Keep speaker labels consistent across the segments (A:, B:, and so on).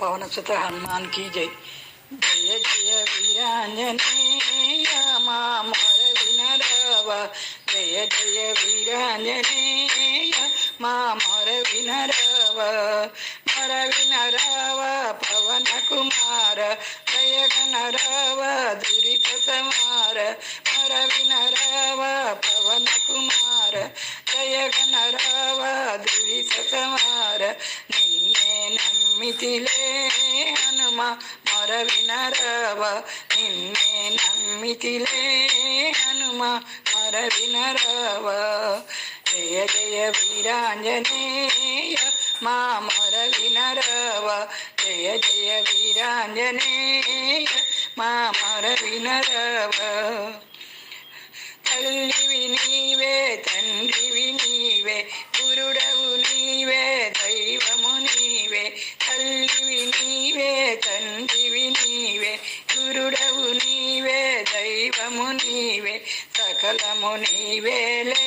A: പവനസുത ഹനുമാൻ കി ജയ് ജയ ജയ വീരാഞ്ജനേയമാരവിനരവ ജയ ജയ വീരാഞ്ജനേയ മാമരവിനരവ മരവിനരവ പവനകുമാര ജയകനരവ ദുരിത സമാര മരവിനരവ പവനകുമാര ജയകനരവ ദുരിത സമാര నమ్మితిలే హనుమ మొర వినరవ నిన్నే నమ్మితిలే హనుమ మొర వినరవ జయ జయ వీరాంజనేయ మా మొర వినరవ జయ జయ వీరాంజనేయ మా మొర వినరవ తల్లివి నీవే తండ్రివి నీవే సకలము నీవేలే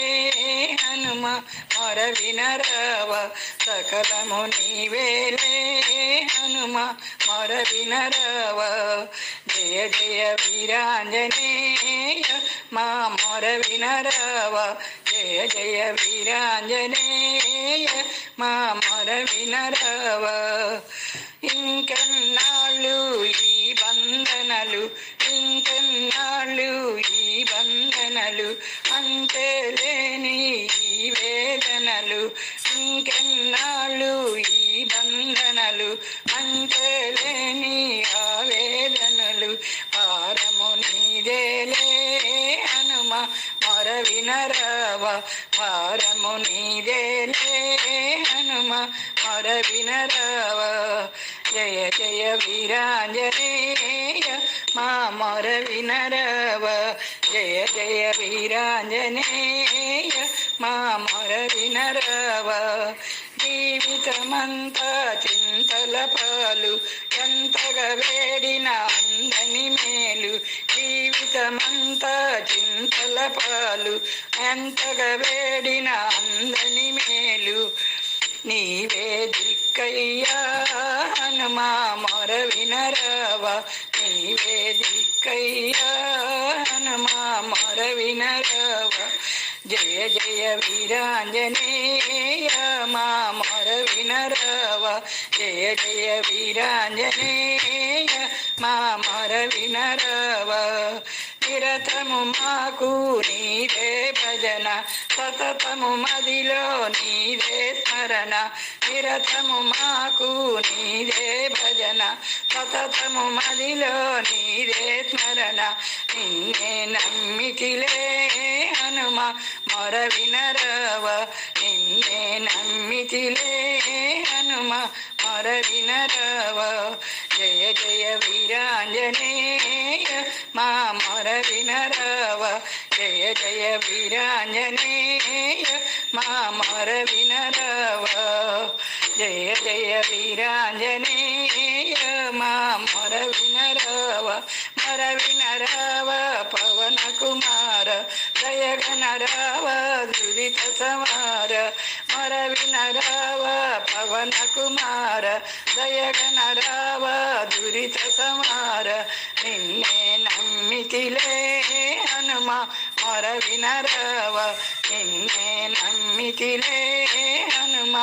A: హనుమ మొర వినరవ సకలము నీవేలే హనుమ మొర వినరవ జయ జయ వీరాంజనేయ మా మొర వినరవ జయ జయ వీరాంజనేయ మా మొర వినరవ ఇంకెన్నాళ్ళు ఈ బంధనలు ఇంకెన్నాళ్ళు ఈ బంధనలు అంతే లేని ఈ వేదనలు ఇంకెన్నాళ్ళు ఈ బంధనలు అంతే లేని ఆ వేదనలు పారము నీదేలే హనుమ మొర వినరవ పారము నీదేలే హనుమ మొర వినరవ జయ జయ వీరాంజనేయ మా మొర వినరవ. జయ జయ వీరాంజనేయ మా మొర వినరవ. జీవితమంతా చింతల పాలు ఎంతగా వేడిన అందని మేలు. జీవితమంతా చింతల పాలు ఎంతగా వేడిన అందని நீவே திக்கையா ஹனுமா மரவினரவா நீவே திக்கையா ஹனுமா மரவினரவா ஜெய ஜெய வீராஞ்சனேயா மாமரவினரவ ஜெய ஜெய வீராஞ்சனேய மாமரவினரவ నిరతము మాకు నీదే భజన. సతతము మదిలో నీదే స్మరణ. నిరతము మాకు నీదే భజన. సతతము మదిలో నీదే స్మరణ. నిన్నే నమ్మితిలే హనుమ. మొర వినరవ నిన్నే నమ్మితిలే హనుమ. మొర వినరవ జయ జయ వీరాంజనే മാമരവിനരവ ജയ ജയ വീരാഞ്ജനേയ മാമരവിനരവ ജയ ജയ വീരാഞ്ജനേയ മാമരവിനരവ മരവിനരവ പവനകുമാര ജയഗണരവ ദുരിത സമാര മരവിനരവ പവനകുമാര ദയകനരവ ദുരിത സമാര നിന്നെ നമ്മിതിലേ ഹനുമ മരവിനരവ നിന്നെ നമ്മിതിലേ ഹനുമ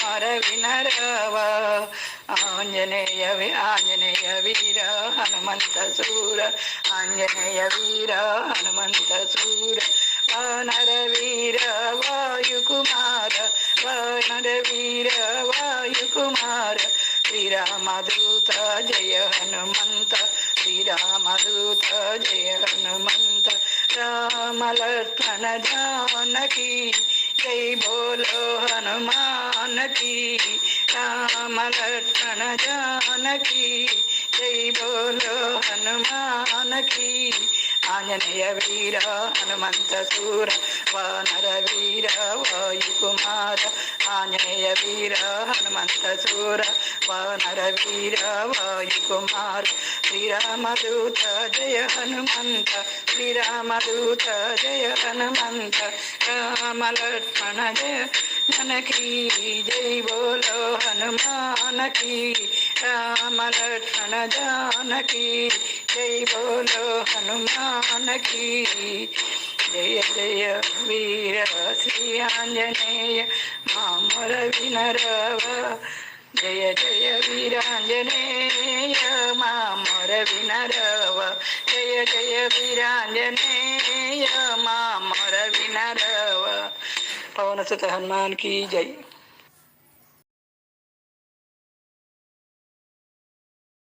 A: മരവിനരവ ആഞ്ജനേയ വി ആഞ്ജനേയ വീര ഹനുമന്ത സൂര ആഞ്ജനേയ വീര ഹനുമന്ത സൂര വാനര വീര वायुकुमार श्रीरामदूत जय हनुमन्त श्रीरामदूत जय हनुमन्त रामलक्ष्मण जानकी जय बोलो हनुमान की राम लक्ष्मण जानकी जय बोलो हनुमान की ఆంజనేయ వీర హనుమంత సూర వానర వీర వాయుకుమార ఆంజనేయ వీర హనుమంత సూర వానర వీర వాయుకుమార. శ్రీరామదూత జయ హనుమంత శ్రీరామదూత జయ హనుమంత రామ లక్ష్మణ జయ జనకీ జై బోలో హనుమానకీ. రామ లక్ష్మణ జానకి జై బోలో హనుమానకి. జయ జయ వీర శ్రీ ఆంజనేయ మామర వినరవ. జయ జయ వీరాంజనేయ మామర వినరవ. జయ జయ వీరాంజనేయ మామర వినరవ. పవనసుత హనుమాన్కి జై.